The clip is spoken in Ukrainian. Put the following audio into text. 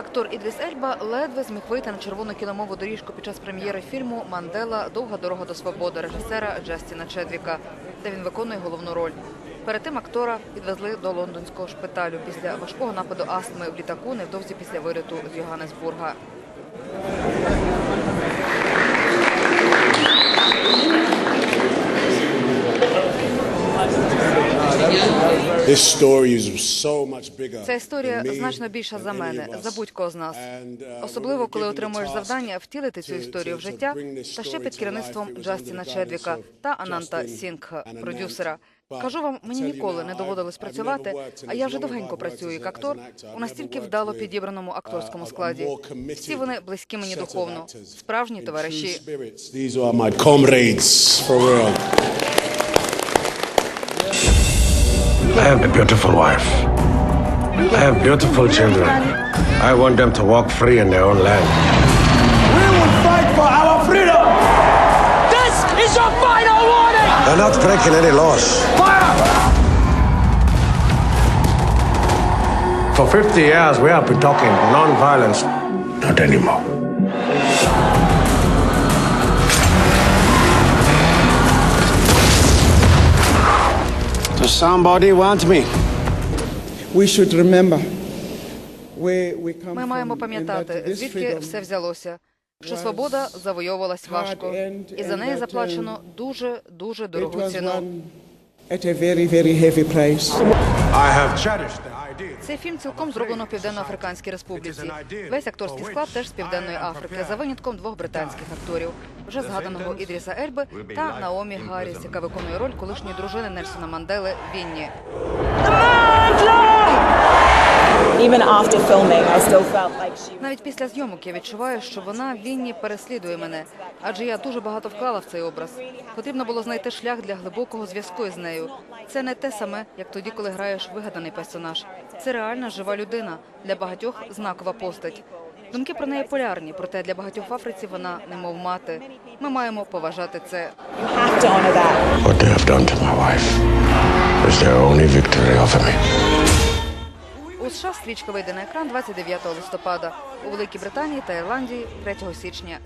Актор Ідріс Ельба ледве зміг вийти на червону кіномову доріжку під час прем'єри фільму Мандела Довга дорога до свободи режисера Джастіна Чедвіка, де він виконує головну роль. Перед тим актора відвезли до лондонського шпиталю після важкого нападу астми в літаку невдовзі після виліту з Йоганнесбурга. Ця історія значно більша за мене, за будь-кого з нас. Uh, Особливо, коли отримуєш завдання втілити цю історію в життя, та ще під керівництвом Джастіна Чедвіка та Ананта Сінгха, продюсера. Кажу вам, мені ніколи не доводилось працювати, а я вже довгенько працюю як актор. у настільки вдало підібраному акторському uh, складі. more Всі вони близькі мені духовно, справжні товариші. Have a beautiful wife. I have beautiful children. I want them to walk free in their own land. We will fight for our freedom. This is your final warning. They're not breaking any laws. Fire! For 50 years, we have been talking non-violence. Not anymore. Somebody want me? We should remember where we come Ми маємо пам'ятати, звідки все взялося. Що свобода завойовувалась важко, і за неї заплачено дуже дуже дорогу ціну. At a very, very heavy price. I have cherished the idea. Цей фільм цілком зроблено в Південно-Африканській Республіці. Весь акторський склад теж з Південної Африки, за винятком двох британських акторів, вже згаданого Ідріса Ельби та Наомі Гарріс, яка виконує роль колишньої дружини Нельсона Мандели Вінні. Навіть після зйомок я відчуваю, що вона Вінні переслідує мене, адже я дуже багато вклала в цей образ. Потрібно було знайти шлях для глибокого зв'язку із нею. Це не те саме, як тоді, коли граєш вигаданий персонаж. Це реальна жива людина для багатьох знакова постать. Думки про неї полярні, проте для багатьох в Африці вона немов мати. Ми маємо поважати це. What they have done to my wife is their only victory over me. США стрічка вийде на екран 29 листопада, у Великій Британії та Ірландії 3 січня.